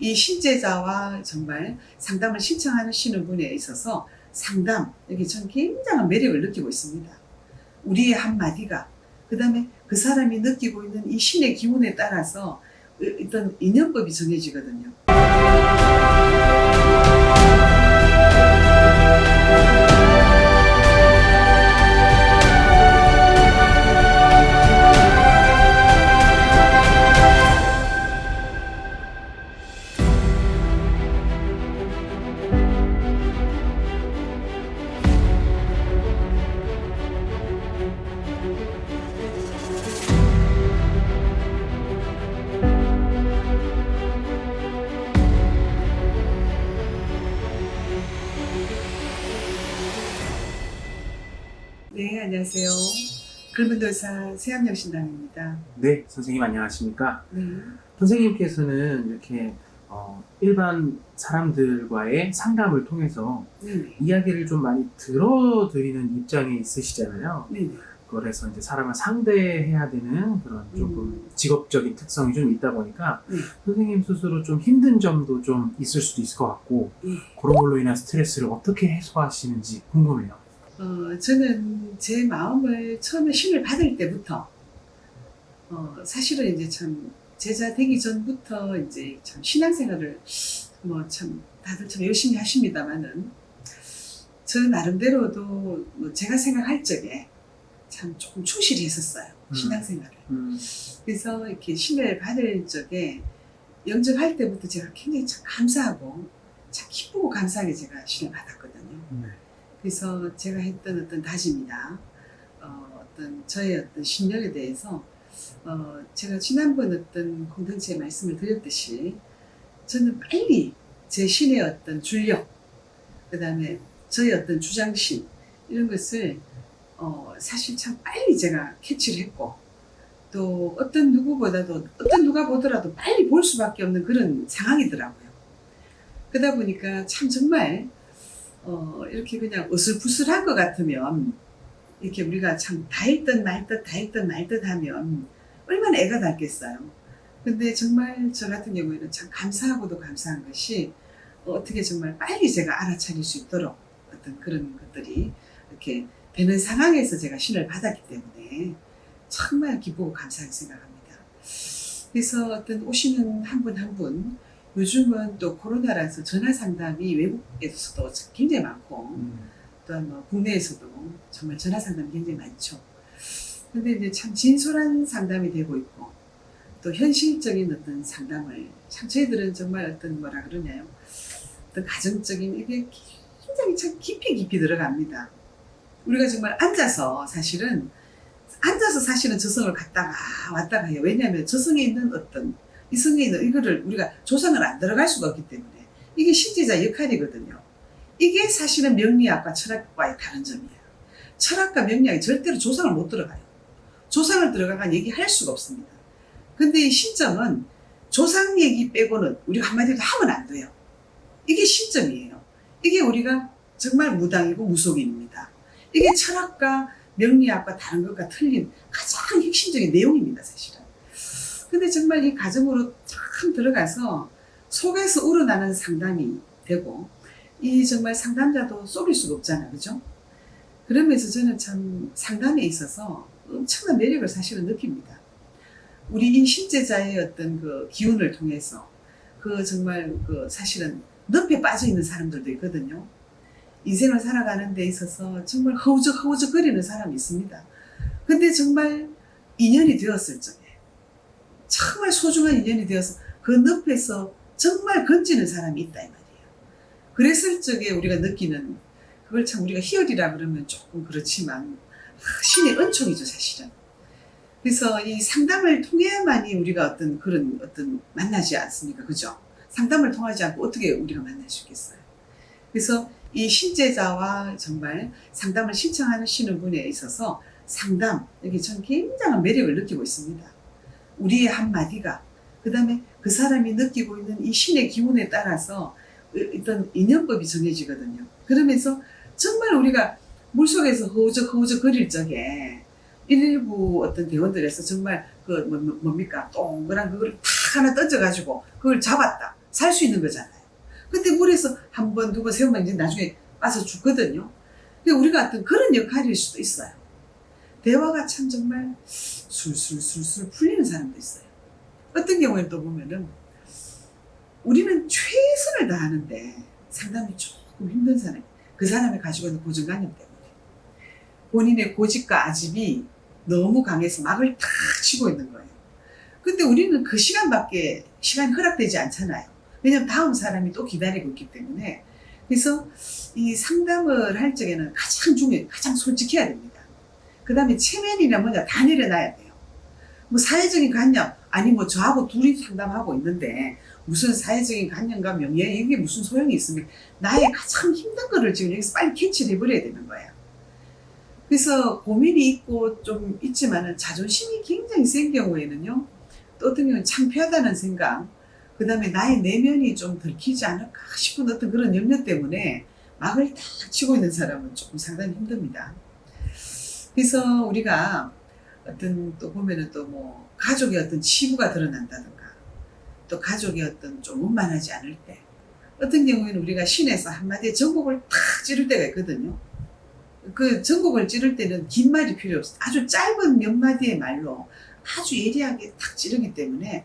이 신제자와 정말 상담을 신청하시는 분에 있어서 상담 여기 전 굉장한 매력을 느끼고 있습니다. 우리의 한마디가 그 다음에 그 사람이 느끼고 있는 이 신의 기운에 따라서 어떤 인연법이 정해지거든요. 안녕하세요. 글문도사 세암영신당입니다. 네, 선생님 안녕하십니까? 네. 선생님께서는 이렇게 어, 일반 사람들과의 상담을 통해서 네네. 이야기를 좀 많이 들어드리는 입장에 있으시잖아요. 네네. 그래서 이제 사람을 상대해야 되는 그런 조금 직업적인 특성이 좀 있다 보니까 네. 선생님 스스로 좀 힘든 점도 좀 있을 수도 있을 것 같고 네. 그런 걸로 인한 스트레스를 어떻게 해소하시는지 궁금해요. 어, 저는 제 마음을 처음에 신을 받을 때부터, 어, 사실은 이제 참, 제자 되기 전부터 이제 참 신앙생활을 뭐 참 다들 참 열심히 하십니다만은, 저 나름대로도 뭐 제가 생각할 적에 참 조금 충실히 했었어요. 음. 신앙생활을. 음, 그래서 이렇게 신을 받을 적에 영접할 때부터 제가 굉장히 참 감사하고 참 기쁘고 감사하게 제가 신을 받았거든요. 네. 그래서 제가 했던 어떤 다짐이나 어, 어떤 저의 어떤 신념에 대해서 어, 제가 지난번 어떤 공동체에 말씀을 드렸듯이 저는 빨리 제 신의 어떤 줄력, 그 다음에 저의 어떤 주장심 이런 것을 어, 사실 참 빨리 제가 캐치를 했고 또 어떤 누구보다도 어떤 누가 보더라도 빨리 볼 수밖에 없는 그런 상황이더라고요. 그러다 보니까 참 정말 어, 이렇게 그냥 어슬프슬한 것 같으면 이렇게 우리가 참 다 했던 말듯 다 했던 말듯 하면 얼마나 애가 닿겠어요. 근데 정말 저 같은 경우에는 참 감사하고도 감사한 것이 어, 어떻게 정말 빨리 제가 알아차릴 수 있도록 어떤 그런 것들이 이렇게 되는 상황에서 제가 신을 받았기 때문에 정말 기쁘고 감사하게 생각합니다. 그래서 어떤 오시는 한 분 한분 요즘은 또 코로나라서 전화 상담이 외국에서도 굉장히 많고 음, 또한 뭐 국내에서도 정말 전화 상담이 굉장히 많죠. 근데 이제 참 진솔한 상담이 되고 있고 또 현실적인 어떤 상담을 참 저희들은 정말 어떤 뭐라 그러냐요. 어떤 가정적인 이게 굉장히 참 깊이 깊이 들어갑니다. 우리가 정말 앉아서 사실은 앉아서 사실은 저성을 갔다가 왔다가 해요. 왜냐하면 저성에 있는 어떤 이성에 있는 이거를 우리가 조상을 안 들어갈 수가 없기 때문에 이게 신제자 역할이거든요. 이게 사실은 명리학과 철학과의 다른 점이에요. 철학과 명리학이 절대로 조상을 못 들어가요. 조상을 들어가면 얘기할 수가 없습니다. 근데 이 신점은 조상 얘기 빼고는 우리가 한마디로 하면 안 돼요. 이게 신점이에요. 이게 우리가 정말 무당이고 무속인입니다. 이게 철학과 명리학과 다른 것과 틀린 가장 핵심적인 내용입니다, 사실은. 근데 정말 이 가정으로 참 들어가서 속에서 우러나는 상담이 되고 이 정말 상담자도 속일 수가 없잖아요. 그죠? 그러면서 저는 참 상담에 있어서 엄청난 매력을 사실은 느낍니다. 우리 이 신제자의 어떤 그 기운을 통해서 그 정말 그 사실은 늪에 빠져 있는 사람들도 있거든요. 인생을 살아가는 데 있어서 정말 허우적 허우적 거리는 사람이 있습니다. 근데 정말 인연이 되었을 적에 정말 소중한 인연이 되어서 그 늪에서 정말 건지는 사람이 있다 이 말이에요. 그랬을 적에 우리가 느끼는 그걸 참 우리가 희열이라 그러면 조금 그렇지만 아, 신의 은총이죠 사실은. 그래서 이 상담을 통해야만이 우리가 어떤 그런 어떤 만나지 않습니까, 그죠? 상담을 통하지 않고 어떻게 우리가 만날 수 있겠어요? 그래서 이 신제자와 정말 상담을 신청하시는 분에 있어서 상담 여기 전 굉장한 매력을 느끼고 있습니다. 우리의 한마디가 그 다음에 그 사람이 느끼고 있는 이 신의 기운에 따라서 어떤 인연법이 정해지거든요. 그러면서 정말 우리가 물속에서 허우적 허우적 거릴 적에 일부 어떤 대원들에서 정말 그 뭐- 뭐- 뭡니까 동그란 그걸 탁 하나 던져가지고 그걸 잡았다. 살 수 있는 거잖아요. 근데 물에서 한 번, 두 번, 세번 이제 나중에 빠져 죽거든요. 그러니까 우리가 어떤 그런 역할일 수도 있어요. 대화가 참 정말 술술술술 풀리는 사람도 있어요. 어떤 경우에는 또 보면은 우리는 최선을 다하는데 상담이 조금 힘든 사람, 그 사람이 가지고 있는 고정관념 때문에 본인의 고집과 아집이 너무 강해서 막을 탁 치고 있는 거예요. 근데 우리는 그 시간밖에 시간이 허락되지 않잖아요. 왜냐면 다음 사람이 또 기다리고 있기 때문에 그래서 이 상담을 할 적에는 가장 중요해, 가장 솔직해야 됩니다. 그 다음에 체면이나 뭐냐 다 내려놔야 돼요. 뭐 사회적인 관념, 아니 뭐 저하고 둘이 상담하고 있는데 무슨 사회적인 관념과 명예 이게 무슨 소용이 있습니까? 나의 가장 힘든 거를 지금 여기서 빨리 캐치를 해버려야 되는 거예요. 그래서 고민이 있고 좀 있지만은 자존심이 굉장히 센 경우에는요. 또 어떤 경우는 창피하다는 생각, 그 다음에 나의 내면이 좀 들키지 않을까 싶은 어떤 그런 염려 때문에 막을 딱 치고 있는 사람은 조금 상당히 힘듭니다. 그래서 우리가 어떤 또 보면은 또 뭐 가족의 어떤 치부가 드러난다든가 또 가족의 어떤 좀 원만하지 않을 때 어떤 경우에는 우리가 신에서 한마디에 전곡을 탁 찌를 때가 있거든요. 그 전곡을 찌를 때는 긴 말이 필요 없어. 아주 짧은 몇 마디의 말로 아주 예리하게 탁 찌르기 때문에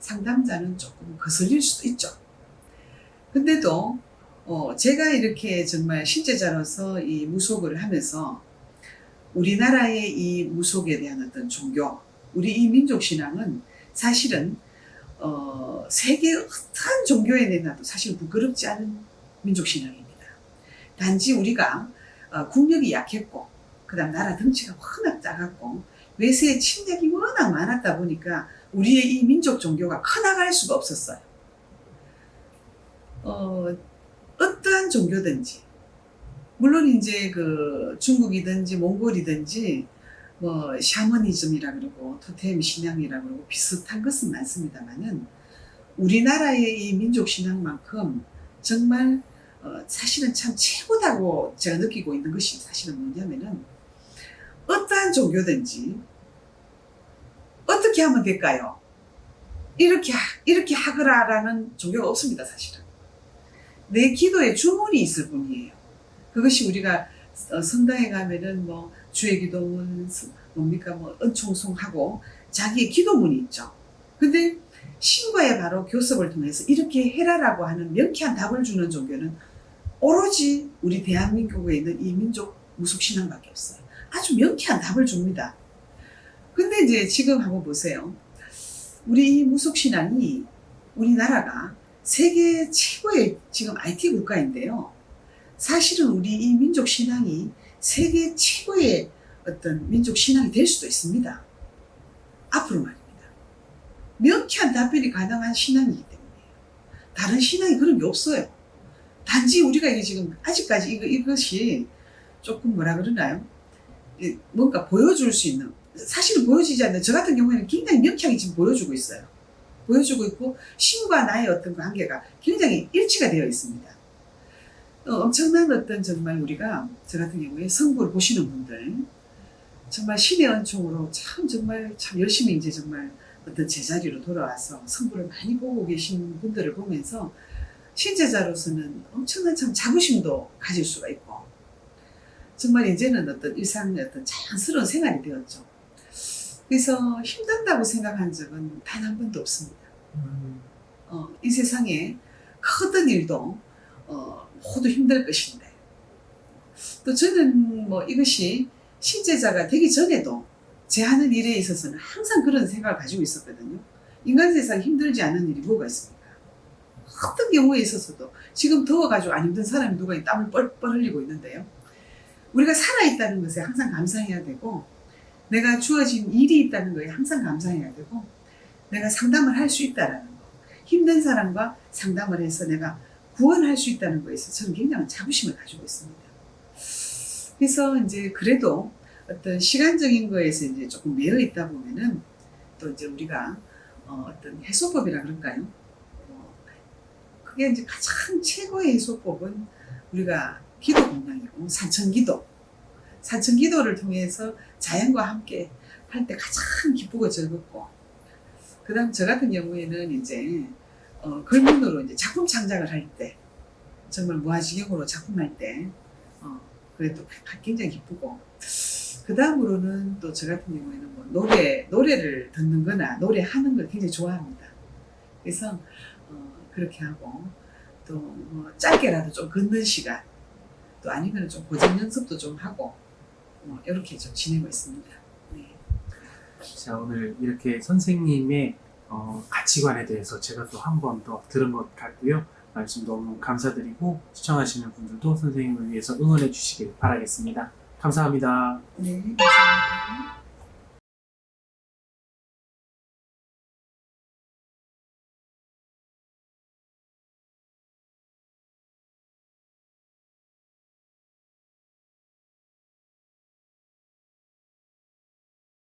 상담자는 조금 거슬릴 수도 있죠. 근데도 어, 제가 이렇게 정말 신제자로서 이 무속을 하면서 우리나라의 이 무속에 대한 어떤 종교, 우리 이 민족 신앙은 사실은 어, 세계 어떠한 종교에 내놔도 사실 부끄럽지 않은 민족 신앙입니다. 단지 우리가 어, 국력이 약했고, 그다음 나라 덩치가 워낙 작았고, 외세의 침략이 워낙 많았다 보니까 우리의 이 민족 종교가 커나갈 수가 없었어요. 어, 어떠한 종교든지, 물론 이제 그 중국이든지 몽골이든지 뭐 샤머니즘이라 그러고 토템 신앙이라 그러고 비슷한 것은 많습니다만은 우리나라의 이 민족 신앙만큼 정말 어, 사실은 참 최고다고 제가 느끼고 있는 것이 사실은 뭐냐면은 어떠한 종교든지 어떻게 하면 될까요? 이렇게 하- 이렇게 하거라라는 종교가 없습니다 사실은 내 기도에 주문이 있을 뿐이에요. 그것이 우리가 어, 성당에 가면은 뭐 주의 기도문 스- 뭡니까 뭐 은총송하고 자기의 기도문이 있죠. 근데 신과의 바로 교섭을 통해서 이렇게 해라라고 하는 명쾌한 답을 주는 종교는 오로지 우리 대한민국에 있는 이 민족 무속 신앙밖에 없어요. 아주 명쾌한 답을 줍니다. 근데 이제 지금 한번 보세요. 우리 이 무속 신앙이 우리나라가 세계 최고의 지금 IT 국가인데요. 사실은 우리 이 민족 신앙이 세계 최고의 어떤 민족 신앙이 될 수도 있습니다. 앞으로 말입니다. 명쾌한 답변이 가능한 신앙이기 때문이에요. 다른 신앙이 그런 게 없어요. 단지 우리가 이게 지금 아직까지 이거, 이것이 조금 뭐라 그러나요? 이 뭔가 보여줄 수 있는, 사실은 보여지지 않는, 저 같은 경우에는 굉장히 명쾌하게 지금 보여주고 있어요. 보여주고 있고, 신과 나의 어떤 그 관계가 굉장히 일치가 되어 있습니다. 어, 엄청난 어떤 정말 우리가 저 같은 경우에 성부를 보시는 분들 정말 신의 은총으로 참 정말 참 열심히 이제 정말 어떤 제자리로 돌아와서 성부를 많이 보고 계신 분들을 보면서 신제자로서는 엄청난 참 자부심도 가질 수가 있고 정말 이제는 어떤 일상의 어떤 자연스러운 생활이 되었죠. 그래서 힘든다고 생각한 적은 단 한 번도 없습니다. 음, 어, 이 세상에 크던 일도 어, 모두 힘들 것인데 또 저는 뭐 이것이 신제자가 되기 전에도 제 하는 일에 있어서는 항상 그런 생각을 가지고 있었거든요. 인간 세상 힘들지 않은 일이 뭐가 있습니까? 어떤 경우에 있어서도 지금 더워가지고 안 힘든 사람이 누가 땀을 뻘뻘 흘리고 있는데요. 우리가 살아있다는 것에 항상 감사해야 되고 내가 주어진 일이 있다는 것에 항상 감사해야 되고 내가 상담을 할 수 있다라는 거 힘든 사람과 상담을 해서 내가 구원할 수 있다는 거에서 저는 굉장한 자부심을 가지고 있습니다. 그래서 이제 그래도 어떤 시간적인 거에서 이제 조금 매여 있다 보면은 또 이제 우리가 어, 떤 해소법이라 그럴까요? 어, 그게 이제 가장 최고의 해소법은 우리가 기도 공양이고 산천기도. 산천기도를 통해서 자연과 함께 할 때 가장 기쁘고 즐겁고 그 다음 저 같은 경우에는 이제 어, 글문으로 이제 작품 창작을 할 때, 정말 무아지경으로 작품할 때, 어, 그래도 굉장히 기쁘고, 그 다음으로는 또 저 같은 경우에는 뭐 노래, 노래를 듣는 거나 노래하는 걸 굉장히 좋아합니다. 그래서, 어, 그렇게 하고, 또 뭐 짧게라도 좀 걷는 시간, 또 아니면 좀 고전 연습도 좀 하고, 뭐 이렇게 좀 지내고 있습니다. 네. 자, 오늘 이렇게 선생님의 어, 가치관에 대해서 제가 또 한 번 더 들은 것 같고요. 말씀 너무 감사드리고 시청하시는 분들도 선생님을 위해서 응원해 주시길 바라겠습니다. 감사합니다. 네, 감사합니다.